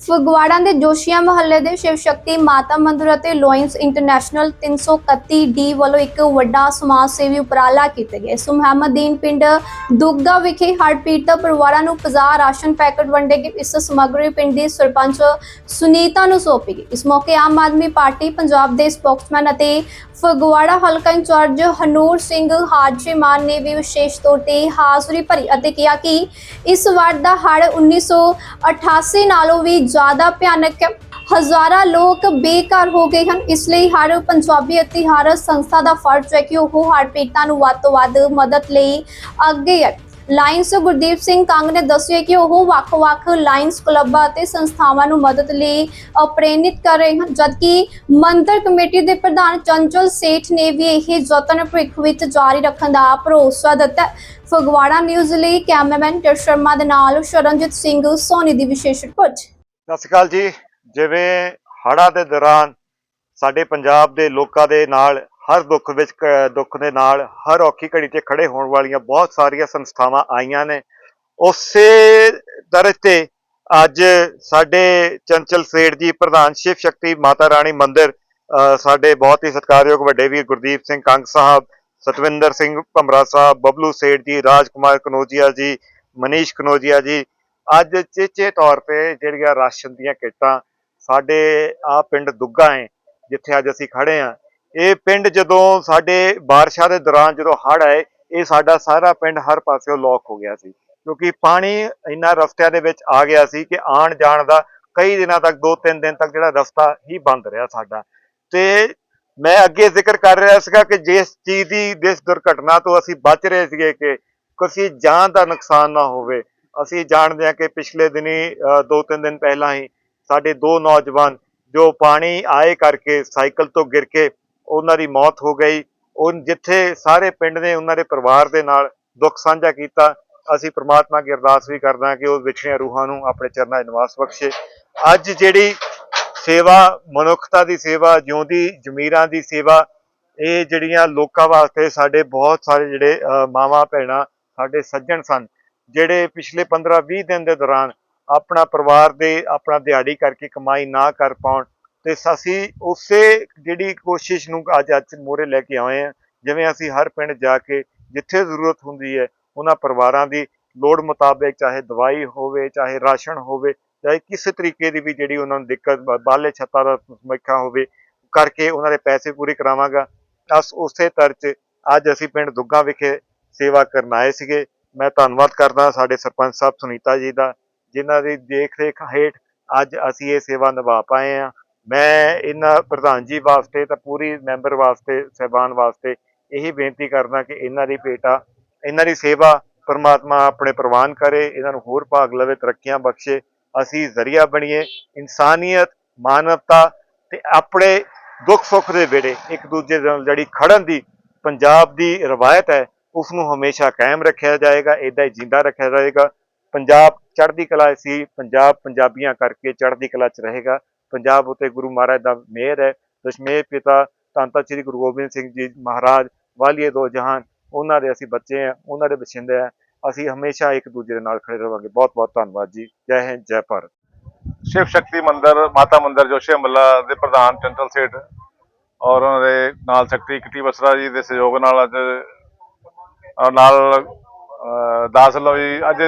ਫਗਵਾੜਾ ਦੇ ਜੋਸ਼ੀਆ ਮੁਹੱਲੇ ਦੇ ਸ਼ਿਵ ਸ਼ਕਤੀ ਮਾਤਾ ਮੰਦਿਰ ਅਤੇ ਲੋਇੰਸ ਇੰਟਰਨੈਸ਼ਨਲ 331 ਡੀ ਵੱਲੋਂ ਇੱਕ ਵੱਡਾ ਸਮਾਜ ਸੇਵੀ ਉਪਰਾਲਾ ਕੀਤਾ ਗਿਆ ਇਸ ਮੁਹੰਮਦੀਨ ਪਿੰਡ ਦੁੱਗਾ ਵਿਖੇ ਹੜ੍ਹ ਪੀੜਤ ਪਰਿਵਾਰਾਂ ਨੂੰ 50 ਰਾਸ਼ਨ ਪੈਕੇਟ ਵੰਡੇ ਗਏ। ਇਸ ਸਮੱਗਰੀ ਪਿੰਡ ਦੀ ਸਰਪੰਚ ਸੁਨੀਤਾ ਨੂੰ ਸੌਂਪੀ ਗਈ। ਇਸ ਮੌਕੇ ਆਮ ਆਦਮੀ ਪਾਰਟੀ ਪੰਜਾਬ ਦੇ ਸਪੋਕਸਮੈਨ ਅਤੇ ਫਗਵਾੜਾ ਹਲਕਾ ਇੰਚਾਰਜ ਹਨੂਰ ਸਿੰਘ ਹਾਜੀਮਾਨ ਨੇ ਵੀ ਵਿਸ਼ੇਸ਼ ਤੌਰ ਤੇ ਹਾਜ਼ਰੀ ਭਰੀ ਅਤੇ ਕਿਹਾ ਕਿ ਇਸ ਵਾਰ ਦਾ ਹੜ੍ਹ 1988 ਨਾਲੋਂ ਵੀ ਜ਼ਿਆਦਾ ਭਿਆਨਕ ਹੈ ਹਜ਼ਾਰਾਂ ਲੋਕ ਬੇਘਰ ਹੋ ਗਏ ਹਨ। ਇਸ ਲਈ ਹਰ ਪੰਜਾਬੀ ਅਤੇ ਹਰ ਸੰਸਥਾ ਦਾ ਫਰਜ਼ ਹੈ ਕਿ ਉਹ ਹੜ੍ਹ ਪੀੜਤਾਂ ਨੂੰ ਵੱਧ ਤੋਂ ਵੱਧ ਮਦਦ ਲਈ ਅੱਗੇ ਹੈ। ਲਾਇਨਸ ਗੁਰਦੀਪ ਸਿੰਘ ਕੰਗ ਨੇ ਦੱਸਿਆ ਕਿ ਉਹ ਵੱਖ-ਵੱਖ ਲਾਇਨਸ ਕਲੱਬਾਂ ਅਤੇ ਸੰਸਥਾਵਾਂ ਨੂੰ ਮਦਦ ਲਈ ਅ, ਪ੍ਰੇਰਿਤ ਕਰ ਰਹੇ ਹਨ ਜਦਕਿ ਮੰਦਰ ਕਮੇਟੀ ਦੇ ਪ੍ਰਧਾਨ ਚੰਚਲ ਸੇਠ ਨੇ ਵੀ ਇਹ ਯਤਨ ਭਵਿੱਖ ਵਿੱਚ ਜਾਰੀ ਰੱਖਣ ਦਾ ਭਰੋਸਾ ਦਿੱਤਾ ਫਗਵਾੜਾ ਨਿਊਜ਼ ਲਈ ਕੈਮਰਾਮੈਨ ਟਰ ਸ਼ਰਮਾ ਦੇ ਨਾਲ ਸ਼ਰਨਜੀਤ ਸਿੰਘ ਸੋਨੀ ਦੀ ਵਿਸ਼ੇਸ਼ ਰਿਪੋਰਟ। ਸਤਿ ਸ਼੍ਰੀ ਅਕਾਲ ਜੀ। ਜਿਵੇਂ ਹੜ੍ਹਾਂ ਦੇ ਦੌਰਾਨ ਸਾਡੇ ਪੰਜਾਬ ਦੇ ਲੋਕਾਂ ਦੇ ਨਾਲ, ਹਰ ਦੁੱਖ ਵਿੱਚ ਕ- ਦੁੱਖ ਦੇ ਨਾਲ, ਹਰ ਔਖੀ ਘੜੀ ਤੇ ਖੜੇ ਹੋਣ ਵਾਲੀਆਂ ਬਹੁਤ ਸਾਰੀਆਂ ਸੰਸਥਾਵਾਂ ਆਈਆਂ ਨੇ। ਉਸੇ ਦਰਜ ਤੇ ਅੱਜ ਸਾਡੇ ਚੰਚਲ ਸੇਠ ਜੀ, ਪ੍ਰਧਾਨ ਸ਼ਿਵ ਸ਼ਕਤੀ ਮਾਤਾ ਰਾਣੀ ਮੰਦਿਰ ਸਾਡੇ ਬਹੁਤ ਹੀ ਸਤਿਕਾਰਯੋਗ ਵੱਡੇ ਵੀਰ ਗੁਰਦੀਪ ਸਿੰਘ ਕੰਗ ਸਾਹਿਬ, ਸਤਵਿੰਦਰ ਸਿੰਘ ਭਮਰਾ ਸਾਹਿਬ, ਬਬਲੂ ਸੇਠ ਜੀ, ਰਾਜਕੁਮਾਰ ਕਨੋਜੀਆ ਜੀ, ਮਨੀਸ਼ ਕਨੋਜੀਆ ਜੀ ਅੱਜ ਚੇਚੇ ਤੌਰ ਤੇ ਜਿਹੜੀਆਂ ਰਾਸ਼ਨ ਦੀਆਂ ਕਿੱਟਾਂ ਸਾਡੇ ਆ ਪਿੰਡ ਦੁੱਗਾ ਹੈ ਜਿੱਥੇ ਅੱਜ ਅਸੀਂ ਖੜੇ ਆ। ਇਹ ਪਿੰਡ ਜਦੋਂ ਸਾਡੇ ਬਾਰਿਸ਼ਾਂ ਦੇ ਦੌਰਾਨ ਜਦੋਂ ਹੜ੍ਹ ਆਏ, ਇਹ ਸਾਡਾ ਸਾਰਾ ਪਿੰਡ ਹਰ ਪਾਸਿਓਂ ਲੋਕ ਹੋ ਗਿਆ ਸੀ। ਕਿਉਂਕਿ ਪਾਣੀ ਇੰਨਾ ਰਸਤਿਆਂ ਦੇ ਵਿੱਚ ਆ ਗਿਆ ਸੀ ਕਿ ਆਣ ਜਾਣ ਦਾ ਕਈ ਦਿਨਾਂ ਤੱਕ, ਦੋ ਤਿੰਨ ਦਿਨ ਤੱਕ ਜਿਹੜਾ ਰਸਤਾ ਹੀ ਬੰਦ ਰਿਹਾ ਸਾਡਾ। ਤੇ ਮੈਂ ਅੱਗੇ ਜ਼ਿਕਰ ਕਰ ਰਿਹਾ ਸੀਗਾ ਕਿ ਜਿਸ ਚੀਜ਼ ਦੀ, ਜਿਸ ਦੁਰਘਟਨਾ ਤੋਂ ਅਸੀਂ ਬਚ ਰਹੇ ਸੀਗੇ ਕਿ ਕਿਸੇ ਜਾਨ ਦਾ ਨੁਕਸਾਨ ਨਾ ਹੋਵੇ ਅਸੀਂ ਜਾਣਦੇ ਹਾਂ ਕਿ ਪਿਛਲੇ ਦਿਨੀ ਅ, ਦੋ ਤਿੰਨ ਦਿਨ ਪਹਿਲਾਂ ਹੀ ਸਾਡੇ ਦੋ ਨੌਜਵਾਨ ਜੋ ਪਾਣੀ ਆਏ ਕਰਕੇ ਸਾਈਕਲ ਤੋਂ ਗਿਰ ਕੇ ਉਹਨਾਂ ਦੀ ਮੌਤ ਹੋ ਗਈ। ਉਹ ਜਿੱਥੇ ਸਾਰੇ ਪਿੰਡ ਨੇ ਉਹਨਾਂ ਦੇ ਪਰਿਵਾਰ ਦੇ ਨਾਲ ਦੁੱਖ ਸਾਂਝਾ ਕੀਤਾ ਅਸੀਂ ਪ੍ਰਮਾਤਮਾ ਅੱਗੇ ਅਰਦਾਸ ਵੀ ਕਰਦਾ ਕਿ ਉਹ ਵਿਛੜੀਆਂ ਰੂਹਾਂ ਨੂੰ ਆਪਣੇ ਚਰਨਾਂ 'ਚ ਨਿਵਾਸ ਬਖਸ਼ੇ। ਅੱਜ ਜਿਹੜੀ ਸੇਵਾ ਮਨੁੱਖਤਾ ਦੀ ਸੇਵਾ ਜਿਉਂਦੀ ਜ਼ਮੀਰਾਂ ਦੀ ਸੇਵਾ ਇਹ ਜਿਹੜੀਆਂ ਲੋਕਾਂ ਵਾਸਤੇ ਸਾਡੇ ਬਹੁਤ ਸਾਰੇ ਜਿਹੜੇ ਅ, ਮਾਵਾਂ ਭੈਣਾਂ ਸਾਡੇ ਸੱਜਣ ਸਨ ਜਿਹੜੇ ਪਿਛਲੇ 15-20 ਦਿਨ ਦੇ ਦੌਰਾਨ ਆਪਣਾ ਪਰਿਵਾਰ ਦੇ ਆਪਣਾ ਦਿਹਾੜੀ ਕਰਕੇ ਕਮਾਈ ਨਾ ਕਰ ਪਾਉਣ ਤੇ ਅਸੀਂ ਉਸੇ ਜਿਹੜੀ ਕੋਸ਼ਿਸ਼ ਨੂੰ ਅੱਜ ਅੱਜ ਮੋਰੇ ਲੈ ਕੇ ਆਏ ਹਾਂ, ਜਿਵੇਂ ਅਸੀਂ ਹਰ ਪਿੰਡ ਜਾ ਕੇ ਜਿੱਥੇ ਜ਼ਰੂਰਤ ਹੁੰਦੀ ਹੈ, ਉਹਨਾਂ ਪਰਿਵਾਰਾਂ ਦੀ ਲੋੜ ਮੁਤਾਬਕ ਚਾਹੇ ਦਵਾਈ ਹੋਵੇ, ਚਾਹੇ ਰਾਸ਼ਨ ਹੋਵੇ, ਚਾਹੇ ਕਿਸੇ ਤਰੀਕੇ ਦੀ ਵੀ ਜਿਹੜੀ ਉਹਨਾਂ ਨੂੰ ਦਿੱਕਤ, ਬ- ਬਾਲੇ ਛੱਤਾਂ ਦਾ ਸਮੱਖਿਆ ਹੋਵੇ, ਕਰਕੇ ਉਹਨਾਂ ਦੇ ਪੈਸੇ ਪੂਰੇ ਕਰਾਵਾਂਗਾ। ਅਸ ਉਸੇ ਤਰ੍ਹਾਂ 'ਚ ਅੱਜ ਅਸੀਂ ਪਿੰਡ ਦੁੱਗਾ ਵਿਖੇ ਸੇਵਾ ਕਰਨ ਆਏ ਸੀਗੇ। ਮੈਂ ਧੰਨਵਾਦ ਕਰਦਾ ਸਾਡੇ ਸਰਪੰਚ ਸਾਹਿਬ ਸੁਨੀਤਾ ਜੀ ਦਾ, ਜਿਨ੍ਹਾਂ ਦੀ ਦੇਖ ਰੇਖ ਹੇਠ ਅੱਜ ਅਸੀਂ ਇਹ ਸੇਵਾ ਨਿਭਾ ਪਾਏ ਆ ਮੈਂ ਇਹਨਾਂ ਪ੍ਰਧਾਨ ਜੀ ਵਾਸਤੇ ਤਾਂ ਪੂਰੀ ਮੈਂਬਰ ਵਾਸਤੇ, ਸਹਿਬਾਨ ਵਾਸਤੇ ਇਹੀ ਬੇਨਤੀ ਕਰਦਾ ਕਿ ਇਹਨਾਂ ਦੀ ਭੇਟਾ, ਇਹਨਾਂ ਦੀ ਸੇਵਾ ਪਰਮਾਤਮਾ ਆਪਣੇ ਪ੍ਰਵਾਨ ਕਰੇ, ਇਹਨਾਂ ਨੂੰ ਹੋਰ ਭਾਗ ਲਵੇ, ਤਰੱਕੀਆਂ ਬਖਸ਼ੇ, ਅਸੀਂ ਜ਼ਰੀਆ ਬਣੀਏ, ਇਨਸਾਨੀਅਤ, ਮਾਨਵਤਾ ਤੇ ਆਪਣੇ ਦੁੱਖ ਸੁੱਖ ਦੇ ਵੇੜੇ ਇੱਕ ਦੂਜੇ ਨਾਲ ਜਿਹੜੀ ਖੜਨ ਦੀ, ਪੰਜਾਬ ਦੀ ਰਵਾਇਤ ਹੈ ਉਸ ਨੂੰ ਹਮੇਸ਼ਾ ਕਾਇਮ ਰੱਖਿਆ ਜਾਏਗਾ ਇਦਾਂ ਹੀ ਜਿੰਦਾ ਰੱਖਿਆ ਜਾਏਗਾ। ਪੰਜਾਬ ਚੜ੍ਹਦੀ ਕਲਾ ਸੀ, ਪੰਜਾਬ ਪੰਜਾਬੀਆਂ ਕਰਕੇ ਚੜ੍ਹਦੀ ਕਲਾ 'ਚ ਰਹੇਗਾ। ਪੰਜਾਬ ਉਤੇ ਗੁਰੂ ਮਹਾਰਾਜ ਦਾ ਮਿਹਰ ਹੈ। ਦਸ਼ਮੇਸ਼ ਪਿਤਾ ਧੰਨ ਧੰਨ ਸ੍ਰੀ ਗੁਰੂ ਗੋਬਿੰਦ ਸਿੰਘ ਜੀ ਮਹਾਰਾਜ, ਵਾਲੀਏ ਦੋ ਜਹਾਨ, ਉਹਨਾਂ ਦੇ ਅਸੀਂ ਬੱਚੇ ਆ ਉਹਨਾਂ ਦੇ ਬਛਿੰਦੇ ਆ ਅਸੀਂ ਹਮੇਸ਼ਾ ਇੱਕ ਦੂਜੇ ਦੇ ਨਾਲ ਖੜੇ ਰਵਾਂਗੇ। ਬਹੁਤ ਬਹੁਤ ਧੰਨਵਾਦ ਜੀ। ਜੈ ਹਿੰਦ, ਜੈ ਭਾਰਤ। ਸ਼ਿਵ ਸ਼ਕਤੀ ਮੰਦਿਰ, ਮਾਤਾ ਮੰਦਿਰ ਜੋਸ਼ੀ ਮੱਲਾ ਦੇ ਪ੍ਰਧਾਨ ਚੰਚਲ ਸੇਠ ਔਰ ਉਹਨਾਂ ਦੇ ਨਾਲ ਸੈਕਟਰੀ ਕਿਟੀ ਬਸਰਾ ਜੀ ਦੇ ਸਹਿਯੋਗ ਨਾਲ ਅੱਜ ਔਰ ਨਾਲ ਦਾਸ ਲੋ ਜੀ ਅੱਜ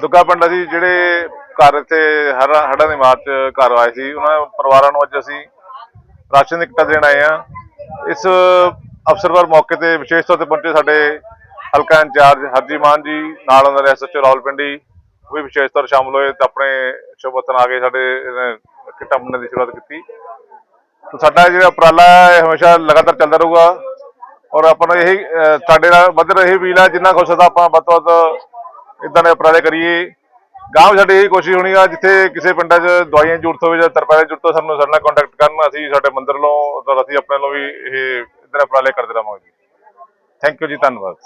ਦੁੱਗਾ ਪਿੰਡ ਅਸੀਂ ਜਿਹੜੇ ਘਰ ਇੱਥੇ ਹਰ ਹੜਾਂ ਦੀ ਮਾਰ ਚ ਘਰ ਆਏ ਸੀ, ਉਹਨਾਂ ਦੇ ਪਰਿਵਾਰਾਂ ਨੂੰ ਅੱਜ ਅਸੀਂ ਰਾਸ਼ਨ ਦੀ ਕਿੱਟਾਂ ਦੇਣ ਆਏ ਆ ਇਸ ਅਵਸਰ ਮੌਕੇ ਤੇ ਵਿਸ਼ੇਸ਼ ਤੌਰ ਤੇ ਪਹੁੰਚੇ ਸਾਡੇ ਹਲਕਾ ਇੰਚਾਰਜ ਹਰਜੀ ਮਾਨ ਜੀ, ਨਾਲ ਉਹਨਾਂ ਦੇ ਐਸਐਚਓ ਰਾਵਲਪਿੰਡੀ ਉਹ ਵੀ ਵਿਸ਼ੇਸ਼ ਤੌਰ ਸ਼ਾਮਲ ਹੋਏ ਤੇ ਆਪਣੇ ਸ਼ੁਭਤਨ ਆ ਕੇ ਸਾਡੇ ਕਿੱਟਾਂ ਵੰਡਣ ਦੀ ਸ਼ੁਰੂਆਤ ਕੀਤੀ। ਤੇ ਸਾਡਾ ਜਿਹੜਾ ਉਪਰਾਲਾ ਹੈ, ਇਹ ਹਮੇਸ਼ਾ ਲਗਾਤਾਰ ਚੱਲਦਾ ਰਹੂਗਾ। ਔਰ ਆਪਾਂ ਨੂੰ ਇਹੀ ਸਾਡੇ ਨਾਲ ਵੱਧ ਰਹੀ ਵੀਲ ਹੈ ਜਿੰਨਾ ਹੋ ਸਕਦਾ ਆਪਾਂ ਵੱਧ ਤੋਂ ਵੱਧ ਇਦਾਂ ਦੇ ਉਪਰਾਲੇ ਕਰੀਏ। ਗਾਂਵ ਸਾਡੀ ਇਹ ਕੋਸ਼ਿਸ਼ ਹੋਣੀ ਆ, ਜਿੱਥੇ ਕਿਸੇ ਪਿੰਡਾਂ 'ਚ ਦਵਾਈਆਂ ਦੀ ਜ਼ਰੂਰਤ ਹੋਵੇ ਜਾਂ ਤਰਪਾਲਾਂ ਜ਼ਰੂਰਤ ਹੋਵੇ, ਸਾਨੂੰ ਸਾਡੇ ਨਾਲ ਕੰਟੈਕਟ ਕਰਨ। ਅਸੀਂ ਸਾਡੇ ਮੰਦਰ ਵੱਲੋਂ ਤਾਂ ਅਸੀਂ ਆਪਣੇ ਵੱਲੋਂ ਵੀ ਇਹ ਇਦਾਂ ਦੇ ਉਪਰਾਲੇ ਕਰਦੇ ਰਹਾਂਗੇ। ਥੈਂਕ ਯੂ ਜੀ, ਧੰਨਵਾਦ।